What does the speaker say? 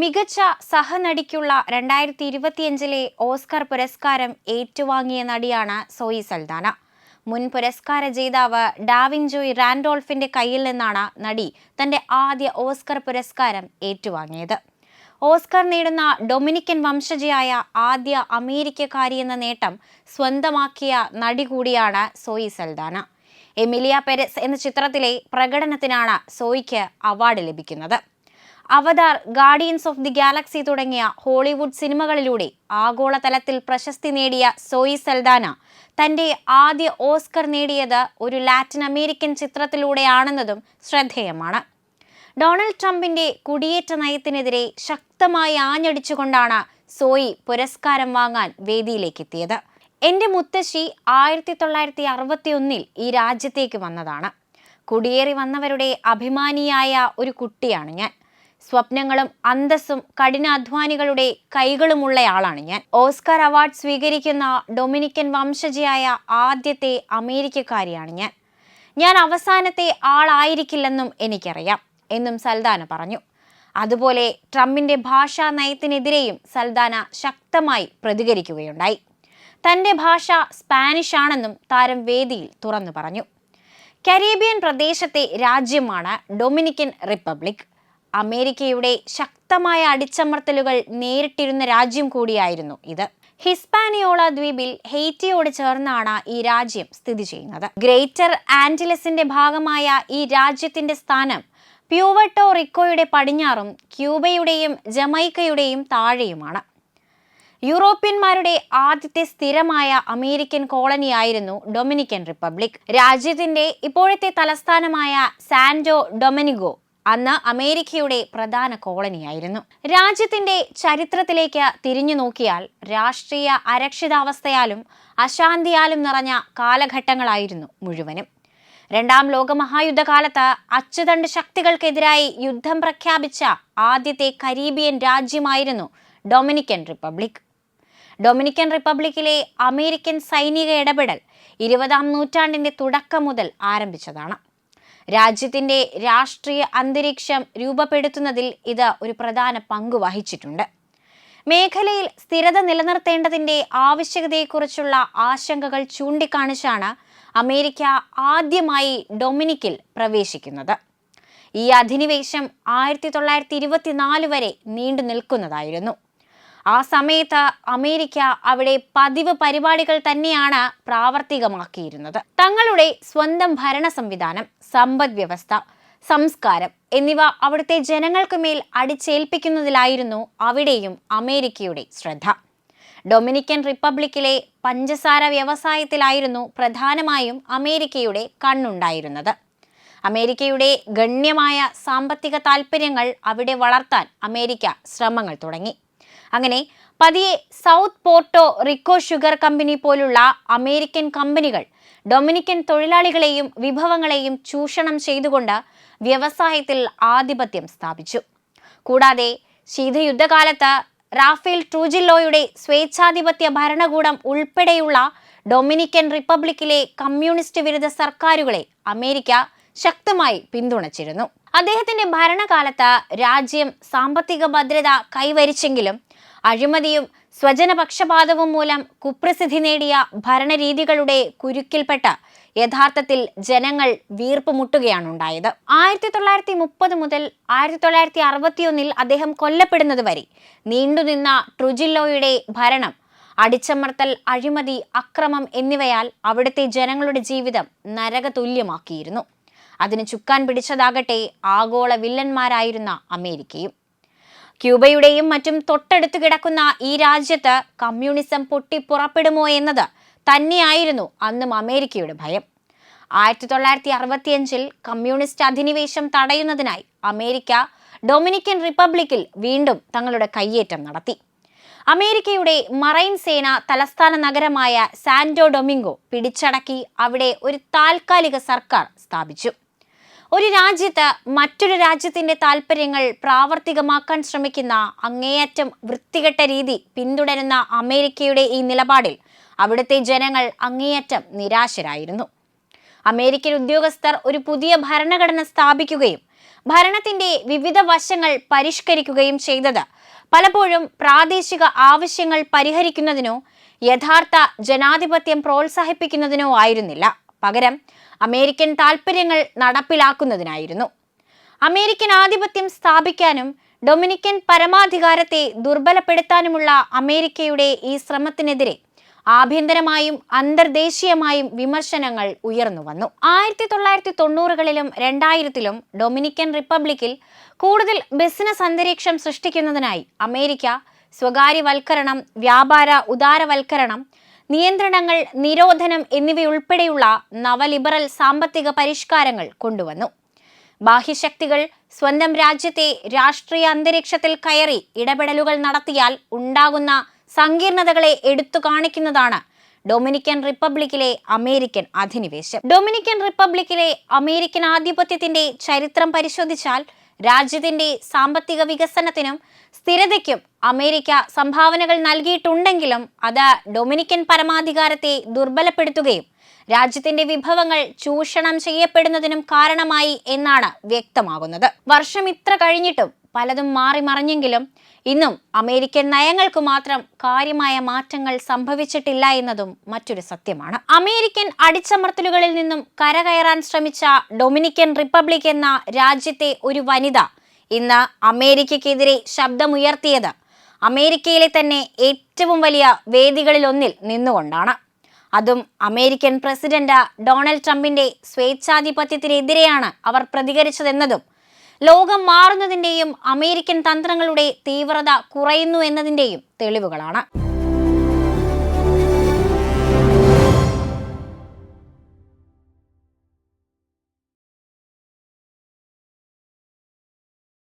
മികച്ച സഹനടിക്കുള്ള രണ്ടായിരത്തി ഇരുപത്തിയഞ്ചിലെ ഓസ്കർ പുരസ്കാരം ഏറ്റുവാങ്ങിയ നടിയാണ് സോയി സൽദാന. മുൻ പുരസ്കാര ജേതാവ് ഡാവിൻജോയ് റാൻഡോൾഫിന്റെ കയ്യിൽ നിന്നാണ് നടി തന്റെ ആദ്യ ഓസ്കർ പുരസ്കാരം ഏറ്റുവാങ്ങിയത്. ഓസ്കർ നേടുന്ന ഡൊമിനിക്കൻ വംശജയായ ആദ്യ അമേരിക്കക്കാരി എന്ന നേട്ടം സ്വന്തമാക്കിയ നടി കൂടിയാണ് സോയി സൽദാന. എമിലിയ പെരസ് എന്ന ചിത്രത്തിലെ പ്രകടനത്തിനാണ് സോയിക്ക് അവാർഡ് ലഭിക്കുന്നത്. Avatar Guardians of the Galaxy തുടങ്ങിയ ഹോളിവുഡ് സിനിമകളിലൂടെ ആഗോളതലത്തിൽ പ്രശസ്തി നേടിയ സോയി സൽദാന. തന്റെ ആദ്യ ഓസ്കർ നേടിയത് ഒരു ലാറ്റിൻ അമേരിക്കൻ ചിത്രത്തിലൂടെയാണെന്നതും ശ്രദ്ധേയമാണ്. ഡൊണാൾഡ് ട്രംപിന്റെ കുടിയേറ്റ നയത്തിനെതിരെ ശക്തമായി ആഞ്ഞടിച്ചുകൊണ്ടാണ് സോയി പുരസ്കാരം വാങ്ങാൻ വേദിയിലേക്ക് എത്തിയത് എന്റെ മുത്തശ്ശി ആയിരത്തി തൊള്ളായിരത്തി അറുപത്തി ഒന്നിൽ ഈ രാജ്യത്തേക്ക് വന്നതാണ്. കുടിയേറി വന്നവരുടെ അഭിമാനിയായ ഒരു കുട്ടിയാണ് ഞാൻ. സ്വപ്നങ്ങളും അന്തസ്സും കഠിനാധ്വാനികളുടെ കൈകളുമുള്ളയാളാണ് ഞാൻ. ഓസ്കാർ അവാർഡ് സ്വീകരിക്കുന്ന ഡൊമിനിക്കൻ വംശജയായ ആദ്യത്തെ അമേരിക്കക്കാരിയാണ് ഞാൻ. ഞാൻ അവസാനത്തെ ആളായിരിക്കില്ലെന്നും എനിക്കറിയാം എന്നും സൽദാന പറഞ്ഞു. അതുപോലെ ട്രംപിന്റെ ഭാഷാ നയത്തിനെതിരെയും സൽദാന ശക്തമായി പ്രതികരിക്കുകയുണ്ടായി. തന്റെ ഭാഷ സ്പാനിഷ് ആണെന്നും താരം വേദിയിൽ തുറന്നു പറഞ്ഞു. കരീബിയൻ പ്രദേശത്തെ രാജ്യമാണ് ഡൊമിനിക്കൻ റിപ്പബ്ലിക്. അമേരിക്കയുടെ ശക്തമായ അടിച്ചമർത്തലുകൾ നേരിട്ടിരുന്ന രാജ്യം കൂടിയായിരുന്നു ഇത്. ഹിസ്പാനിയോള ദ്വീപിൽ ഹെയ്റ്റിയോട് ചേർന്നാണ് ഈ രാജ്യം സ്ഥിതി ചെയ്യുന്നത്. ഗ്രേറ്റർ ആന്റിലസിന്റെ ഭാഗമായ ഈ രാജ്യത്തിന്റെ സ്ഥാനം പ്യൂവട്ടോ റിക്കോയുടെ പടിഞ്ഞാറും ക്യൂബയുടെയും ജമൈക്കയുടെയും താഴെയുമാണ്. യൂറോപ്യന്മാരുടെ ആദ്യത്തെ സ്ഥിരമായ അമേരിക്കൻ കോളനിയായിരുന്നു ഡൊമിനിക്കൻ റിപ്പബ്ലിക്. രാജ്യത്തിന്റെ ഇപ്പോഴത്തെ തലസ്ഥാനമായ സാന്റോ ഡൊമിനിഗോ അന്ന് അമേരിക്കയുടെ പ്രധാന കോളനിയായിരുന്നു. രാജ്യത്തിന്റെ ചരിത്രത്തിലേക്ക് തിരിഞ്ഞു നോക്കിയാൽ രാഷ്ട്രീയ അരക്ഷിതാവസ്ഥയാലും അശാന്തിയാലും നിറഞ്ഞ കാലഘട്ടങ്ങളായിരുന്നു മുഴുവനും. രണ്ടാം ലോകമഹായുദ്ധകാലത്ത് അച്ചുതണ്ട് ശക്തികൾക്കെതിരായി യുദ്ധം പ്രഖ്യാപിച്ച ആദ്യത്തെ കരീബിയൻ രാജ്യമായിരുന്നു ഡൊമിനിക്കൻ റിപ്പബ്ലിക്. ഡൊമിനിക്കൻ റിപ്പബ്ലിക്കിലെ അമേരിക്കൻ സൈനിക ഇടപെടൽ ഇരുപതാം നൂറ്റാണ്ടിന്റെ തുടക്കം മുതൽ ആരംഭിച്ചതാണ്. രാജ്യത്തിന്റെ രാഷ്ട്രീയ അന്തരീക്ഷം രൂപപ്പെടുത്തുന്നതിൽ ഇത് ഒരു പ്രധാന പങ്ക് വഹിച്ചിട്ടുണ്ട്. മേഖലയിൽ സ്ഥിരത നിലനിർത്തേണ്ടതിന്റെ ആവശ്യകതയെക്കുറിച്ചുള്ള ആശങ്കകൾ ചൂണ്ടിക്കാണിച്ചാണ് അമേരിക്ക ആദ്യമായി ഡൊമിനിക്കിൽ പ്രവേശിക്കുന്നത്. ഈ അധിനിവേശം ആയിരത്തി തൊള്ളായിരത്തി ഇരുപത്തിനാല് വരെ നീണ്ടു നിൽക്കുന്നതായിരുന്നു. ആ സമയത്ത് അമേരിക്ക അവിടെ പതിവ് പരിപാടികൾ തന്നെയാണ് പ്രാവർത്തികമാക്കിയിരുന്നത്. തങ്ങളുടെ സ്വന്തം ഭരണ സംവിധാനം സമ്പദ് വ്യവസ്ഥ സംസ്കാരം എന്നിവ അവിടുത്തെ ജനങ്ങൾക്ക് മേൽ അടിച്ചേൽപ്പിക്കുന്നതിലായിരുന്നു അവിടെയും അമേരിക്കയുടെ ശ്രദ്ധ. ഡൊമിനിക്കൻ റിപ്പബ്ലിക്കിലെ പഞ്ചസാര വ്യവസായത്തിലായിരുന്നു പ്രധാനമായും അമേരിക്കയുടെ കണ്ണുണ്ടായിരുന്നത്. അമേരിക്കയുടെ ഗണ്യമായ സാമ്പത്തിക താൽപ്പര്യങ്ങൾ അവിടെ വളർത്താൻ അമേരിക്ക ശ്രമങ്ങൾ തുടങ്ങി. അങ്ങനെ പതിയെ South Puerto Rico Sugar Company പോലുള്ള അമേരിക്കൻ കമ്പനികൾ ഡൊമിനിക്കൻ തൊഴിലാളികളെയും വിഭവങ്ങളെയും ചൂഷണം ചെയ്തുകൊണ്ട് വ്യവസായത്തിൽ ആധിപത്യം സ്ഥാപിച്ചു. കൂടാതെ ശീതയുദ്ധകാലത്ത് റാഫേൽ ട്രൂജില്ലോയുടെ സ്വേച്ഛാധിപത്യ ഭരണകൂടം ഉൾപ്പെടെയുള്ള ഡൊമിനിക്കൻ റിപ്പബ്ലിക്കിലെ കമ്മ്യൂണിസ്റ്റ് വിരുദ്ധ സർക്കാരുകളെ അമേരിക്ക ശക്തമായി പിന്തുണച്ചിരുന്നു. അദ്ദേഹത്തിന്റെ ഭരണകാലത്ത് രാജ്യം സാമ്പത്തിക ഭദ്രത കൈവരിച്ചെങ്കിലും അഴിമതിയും സ്വജനപക്ഷപാതവും മൂലം കുപ്രസിദ്ധി നേടിയ ഭരണരീതികളുടെ കുരുക്കിൽപ്പെട്ട യഥാർത്ഥത്തിൽ ജനങ്ങൾ വീർപ്പുമുട്ടുകയാണ് ഉണ്ടായത് ആയിരത്തി തൊള്ളായിരത്തി മുപ്പത് മുതൽ ആയിരത്തി തൊള്ളായിരത്തി അറുപത്തിയൊന്നിൽ അദ്ദേഹം കൊല്ലപ്പെടുന്നത് വരെ നീണ്ടുനിന്ന ട്രുജില്ലോയുടെ ഭരണം അടിച്ചമർത്തൽ അഴിമതി അക്രമം എന്നിവയാൽ അവിടുത്തെ ജനങ്ങളുടെ ജീവിതം നരകതുല്യമാക്കിയിരുന്നു. അതിന് ചുക്കാൻ പിടിച്ചതാകട്ടെ ആഗോള വില്ലന്മാരായിരുന്ന അമേരിക്കയും. ക്യൂബയുടെയും മറ്റും തൊട്ടടുത്ത് കിടക്കുന്ന ഈ രാജ്യത്ത് കമ്മ്യൂണിസം പൊട്ടിപ്പുറപ്പെടുമോ എന്നത് തന്നെയായിരുന്നു അന്നും അമേരിക്കയുടെ ഭയം. ആയിരത്തി തൊള്ളായിരത്തി അറുപത്തിയഞ്ചിൽ കമ്മ്യൂണിസ്റ്റ് അധിനിവേശം തടയുന്നതിനായി അമേരിക്ക ഡൊമിനിക്കൻ റിപ്പബ്ലിക്കിൽ വീണ്ടും തങ്ങളുടെ കയ്യേറ്റം നടത്തി. അമേരിക്കയുടെ മറൈൻ സേന തലസ്ഥാന നഗരമായ സാന്റോ ഡൊമിംഗോ പിടിച്ചടക്കി അവിടെ ഒരു താൽക്കാലിക സർക്കാർ സ്ഥാപിച്ചു. ഒരു രാജ്യത്ത് മറ്റൊരു രാജ്യത്തിന്റെ താല്പര്യങ്ങൾ പ്രാവർത്തികമാക്കാൻ ശ്രമിക്കുന്ന അങ്ങേയറ്റം വൃത്തികെട്ട രീതി പിന്തുടരുന്ന അമേരിക്കയുടെ ഈ നിലപാടിൽ അവിടുത്തെ ജനങ്ങൾ അങ്ങേയറ്റം നിരാശരായിരുന്നു. അമേരിക്കൻ ഉദ്യോഗസ്ഥർ ഒരു പുതിയ ഭരണഘടന സ്ഥാപിക്കുകയും ഭരണത്തിന്റെ വിവിധ വശങ്ങൾ പരിഷ്കരിക്കുകയും ചെയ്തത്. പലപ്പോഴും പ്രാദേശിക ആവശ്യങ്ങൾ പരിഹരിക്കുന്നതിനോ യഥാർത്ഥ ജനാധിപത്യം പ്രോത്സാഹിപ്പിക്കുന്നതിനോ ആയിരുന്നില്ല. പകരം അമേരിക്കൻ താൽപ്പര്യങ്ങൾ നടപ്പിലാക്കുന്നതിനായിരുന്നു. അമേരിക്കൻ ആധിപത്യം സ്ഥാപിക്കാനും ഡൊമിനിക്കൻ പരമാധികാരത്തെ ദുർബലപ്പെടുത്താനുമുള്ള അമേരിക്കയുടെ ഈ ശ്രമത്തിനെതിരെ ആഭ്യന്തരമായും അന്തർദേശീയമായും വിമർശനങ്ങൾ ഉയർന്നു വന്നു. ആയിരത്തി തൊള്ളായിരത്തി തൊണ്ണൂറുകളിലും രണ്ടായിരത്തിലും ഡൊമിനിക്കൻ റിപ്പബ്ലിക്കിൽ കൂടുതൽ ബിസിനസ് അന്തരീക്ഷം സൃഷ്ടിക്കുന്നതിനായി അമേരിക്ക സ്വകാര്യവൽക്കരണം വ്യാപാര ഉദാരവൽക്കരണം നിയന്ത്രണങ്ങൾ നിരോധനം എന്നിവയുൾപ്പെടെയുള്ള നവലിബറൽ സാമ്പത്തിക പരിഷ്കാരങ്ങൾ കൊണ്ടുവന്നു. ബാഹ്യശക്തികൾ സ്വന്തം രാജ്യത്തെ രാഷ്ട്രീയ അന്തരീക്ഷത്തിൽ കയറി ഇടപെടലുകൾ നടത്തിയാൽ ഉണ്ടാകുന്ന സങ്കീർണതകളെ എടുത്തു കാണിക്കുന്നതാണ് ഡൊമിനിക്കൻ റിപ്പബ്ലിക്കിലെ അമേരിക്കൻ അധിനിവേശം. ഡൊമിനിക്കൻ റിപ്പബ്ലിക്കിലെ അമേരിക്കൻ ആധിപത്യത്തിന്റെ ചരിത്രം പരിശോധിച്ചാൽ രാജ്യത്തിന്റെ സാമ്പത്തിക വികസനത്തിനും സ്ഥിരതയ്ക്കും അമേരിക്ക സംഭാവനകൾ നൽകിയിട്ടുണ്ടെങ്കിലും അത് ഡൊമിനിക്കൻ പരമാധികാരത്തെ ദുർബലപ്പെടുത്തുകയും രാജ്യത്തിന്റെ വിഭവങ്ങൾ ചൂഷണം ചെയ്യപ്പെടുന്നതിനും കാരണമായി എന്നാണ് വ്യക്തമാകുന്നത്. വർഷം ഇത്ര കഴിഞ്ഞിട്ടും പലതും മാറി മറിഞ്ഞെങ്കിലും ഇന്നും അമേരിക്കൻ നയങ്ങൾക്ക് മാത്രം കാര്യമായ മാറ്റങ്ങൾ സംഭവിച്ചിട്ടില്ല എന്നതും മറ്റൊരു സത്യമാണ്. അമേരിക്കൻ അടിച്ചമർത്തലുകളിൽ നിന്നും കരകയറാൻ ശ്രമിച്ച ഡൊമിനിക്കൻ റിപ്പബ്ലിക് എന്ന രാജ്യത്തെ ഒരു വനിത ഇന്ന് അമേരിക്കയ്ക്കെതിരെ ശബ്ദമുയർത്തിയത് അമേരിക്കയിലെ തന്നെ ഏറ്റവും വലിയ വേദികളിലൊന്നിൽ നിന്നുകൊണ്ടാണ്. അതും അമേരിക്കൻ പ്രസിഡന്റ് ഡൊണാൾഡ് ട്രംപിന്റെ സ്വേച്ഛാധിപത്യത്തിനെതിരെയാണ് അവർ പ്രതികരിച്ചതെന്നതും ലോകം മാറുന്നതിന്റെയും അമേരിക്കൻ തന്ത്രങ്ങളുടെ തീവ്രത കുറയുന്നു എന്നതിന്റെയും തെളിവുകളാണ്.